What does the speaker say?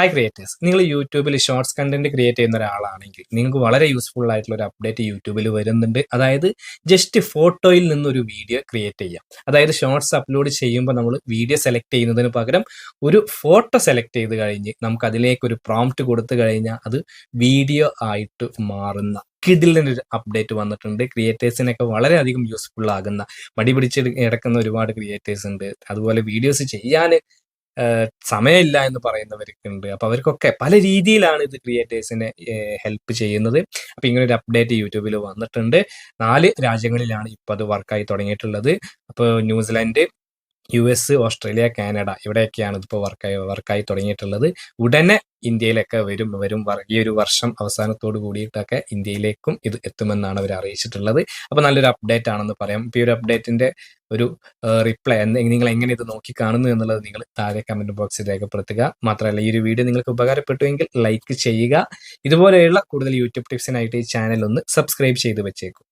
Hi creators നിങ്ങൾ യൂട്യൂബിൽ shorts content create ചെയ്യുന്ന ഒരാളാണെങ്കിൽ നിങ്ങൾക്ക് വളരെ യൂസ്ഫുൾ ആയിട്ടുള്ള ഒരു അപ്ഡേറ്റ് യൂട്യൂബിൽ വരുന്നുണ്ട്. അതായത് ജസ്റ്റ് ഫോട്ടോയിൽ നിന്നൊരു വീഡിയോ ക്രിയേറ്റ് ചെയ്യാം. അതായത് ഷോർട്സ് അപ്ലോഡ് ചെയ്യുമ്പോൾ നമ്മൾ വീഡിയോ സെലക്ട് ചെയ്യുന്നതിന് പകരം ഒരു ഫോട്ടോ സെലക്ട് ചെയ്ത് കഴിഞ്ഞ് നമുക്ക് അതിലേക്ക് ഒരു പ്രോംപ്റ്റ് കൊടുത്തു കഴിഞ്ഞാൽ അത് വീഡിയോ ആയിട്ട് മാറുന്ന കിഡിലിന്റെ ഒരു അപ്ഡേറ്റ് വന്നിട്ടുണ്ട്. ക്രിയേറ്റേഴ്സിനൊക്കെ വളരെയധികം യൂസ്ഫുൾ ആകുന്ന മടി പിടിച്ച് കിടക്കുന്ന ഒരുപാട് ക്രിയേറ്റേഴ്സ് ഉണ്ട്. അതുപോലെ വീഡിയോസ് ചെയ്യാൻ സമയമില്ല എന്ന് പറയുന്നവർക്കുണ്ട്. അപ്പൊ അവർക്കൊക്കെ പല രീതിയിലാണ് ഇത് ക്രിയേറ്റേഴ്സിനെ ഹെൽപ്പ് ചെയ്യുന്നത്. അപ്പൊ ഇങ്ങനെ ഒരു അപ്ഡേറ്റ് യൂട്യൂബിൽ വന്നിട്ടുണ്ട്. നാല് രാജ്യങ്ങളിലാണ് ഇപ്പൊ അത് വർക്കായി തുടങ്ങിയിട്ടുള്ളത്. അപ്പോൾ New Zealand U S Australia Canada ഇവിടെയൊക്കെയാണ് ഇതിപ്പോൾ വർക്കായി വർക്കായി തുടങ്ങിയിട്ടുള്ളത്. ഉടനെ ഇന്ത്യയിലൊക്കെ വരും വരും ഈ ഒരു വർഷം അവസാനത്തോട് കൂടിയിട്ടൊക്കെ ഇന്ത്യയിലേക്കും ഇത് എത്തുമെന്നാണ് അവർ അറിയിച്ചിട്ടുള്ളത്. അപ്പോൾ നല്ലൊരു അപ്ഡേറ്റ് ആണെന്ന് പറയാം. ഇപ്പോൾ ഈ ഒരു അപ്ഡേറ്റിന്റെ ഒരു റിപ്ലൈ നിങ്ങൾ എങ്ങനെ ഇത് നോക്കി കാണുന്നു എന്നുള്ളത് നിങ്ങൾ താഴെ കമന്റ് ബോക്സിൽ രേഖപ്പെടുത്തുക. മാത്രമല്ല ഈ ഒരു വീഡിയോ നിങ്ങൾക്ക് ഉപകാരപ്പെട്ടുവെങ്കിൽ ലൈക്ക് ചെയ്യുക. ഇതുപോലെയുള്ള കൂടുതൽ യൂട്യൂബ് ടിപ്സിനായിട്ട് ഈ ചാനൽ ഒന്ന് സബ്സ്ക്രൈബ് ചെയ്ത് വെച്ചേക്കും.